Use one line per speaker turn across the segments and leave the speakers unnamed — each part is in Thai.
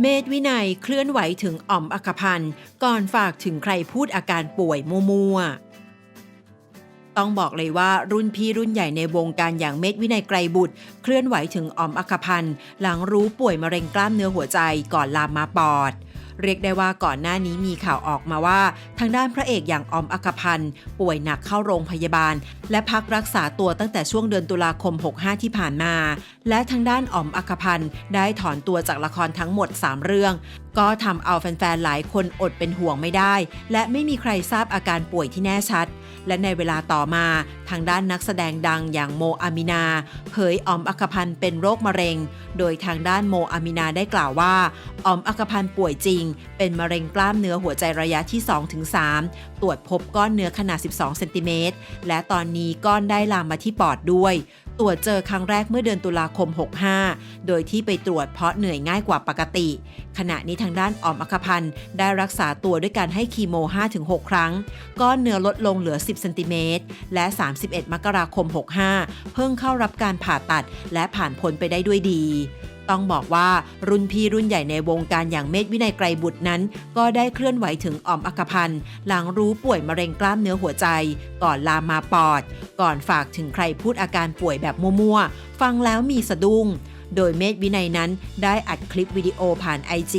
เมธวินัยเคลื่อนไหวถึงอ่อมอัครพันธ์ก่อนฝากถึงใครพูดอาการป่วยมัวๆต้องบอกเลยว่ารุ่นพี่รุ่นใหญ่ในวงการอย่างเมธวินัยไกรบุตร เคลื่อนไหวถึงอ่อมอัครพันธ์หลังรู้ป่วยมะเร็งกล้ามเนื้อหัวใจก่อนลามมาปอด เรียกได้ว่าก่อนหน้านี้มีข่าวออกมาว่า ทางด้านพระเอกอย่างออมอักพันธ์ป่วยหนักเข้าโรงพยาบาล และพักรักษาตัวตั้งแต่ช่วงเดือนตุลาคม 65 ที่ผ่านมา และทางด้านออมอักพันธ์ได้ถอนตัวจากละครทั้งหมด 3 เรื่อง ก็ทำเอาแฟนๆ หลายคนอดเป็นห่วงไม่ได้ และไม่มีใครทราบอาการป่วยที่แน่ชัด และในเวลาต่อมาทางด้านนักแสดงดังอย่างโมอามินาเผยออมอัคพันธ์เป็นโรคมะเร็ง โดยทางด้านโมอามินาได้กล่าวว่าออมอัคพันธ์ป่วยจริง เป็นมะเร็งกล้ามเนื้อหัวใจระยะที่ 2-3 ตรวจพบก้อนเนื้อขนาด 12 เซนติเมตร และตอนนี้ก้อนได้ลามมาที่ปอดด้วย ตรวจเจอครั้งแรกเมื่อเดือนตุลาคม 65 โดยที่ไปตรวจเพราะเหนื่อยง่ายกว่าปกติ ขณะนี้ทางด้านออมอครพันธ์ได้รักษาตัวด้วยการให้คีโม 5-6 ครั้ง ก้อนเนื้อลดลงเหลือ 10 เซนติเมตร และ 31 มกราคม 65 เพิ่งเข้ารับการผ่าตัดและผ่านพ้นไปได้ด้วยดี ต้องบอกว่ารุ่นพี่รุ่นใหญ่ในวงการอย่างเมธวินัยไกรบุตรนั้น ก็ได้เคลื่อนไหวถึงออมอักพันธ์หลังรู้ป่วยมะเร็งกล้ามเนื้อหัวใจ ก่อนลามมาปอด ก่อนฝากถึงใครพูดอาการป่วยแบบมั่วๆฟังแล้วมีสะดุ้ง โดยเมธวินัยนั้นได้อัดคลิปวิดีโอผ่าน IG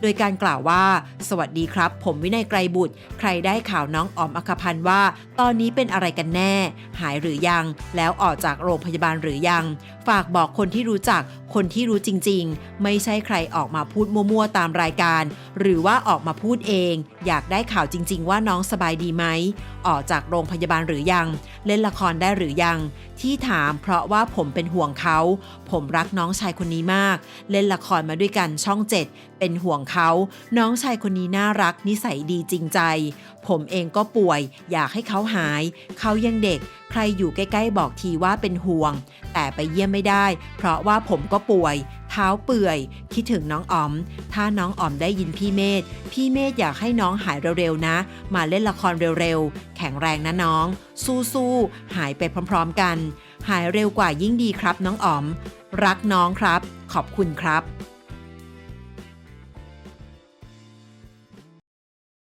โดยการกล่าวว่า สวัสดีครับ ผมวินัยไกรบุตร ใครได้ข่าวน้องออมอคพันธ์ว่า ตอนนี้เป็นอะไรกันแน่ หายหรือยัง แล้วออกจากโรงพยาบาลหรือยัง ฝากบอกคนที่รู้จัก คนที่รู้จริง ๆ ไม่ใช่ใครออกมาพูดมั่วๆตามรายการ หรือว่าออกมาพูดเอง อยากได้ข่าวจริง ๆ ว่าน้องสบายดีไหมออกจากโรงพยาบาลหรือยัง เล่นละครได้หรือยัง ที่ถามเพราะว่าผมเป็นห่วงเขา ผมรักน้องชายคนนี้มาก เล่นละครมาด้วยกันช่องเจ็ดเป็นห่วงเขา น้องชายคนนี้น่ารักนิสัยดีจริงใจ ผมเองก็ป่วย อยากให้เขาหาย เขายังเด็ก ใครอยู่ใกล้ๆบอกทีว่าเป็นห่วง แต่ไปเยี่ยมไม่ได้ เพราะว่าผมก็ป่วย เท้าเปื่อย คิดถึงน้องอ๋อม ถ้าน้องอ๋อมได้ยินพี่เมธพี่เมธอยากให้น้องหายเร็วๆนะ มาเล่นละครเร็วๆ แข็งแรงนะน้อง สู้ๆหายไปพร้อม ๆ กัน หายเร็วกว่ายิ่งดีครับน้องอ๋อม รักน้องครับ ขอบคุณครับ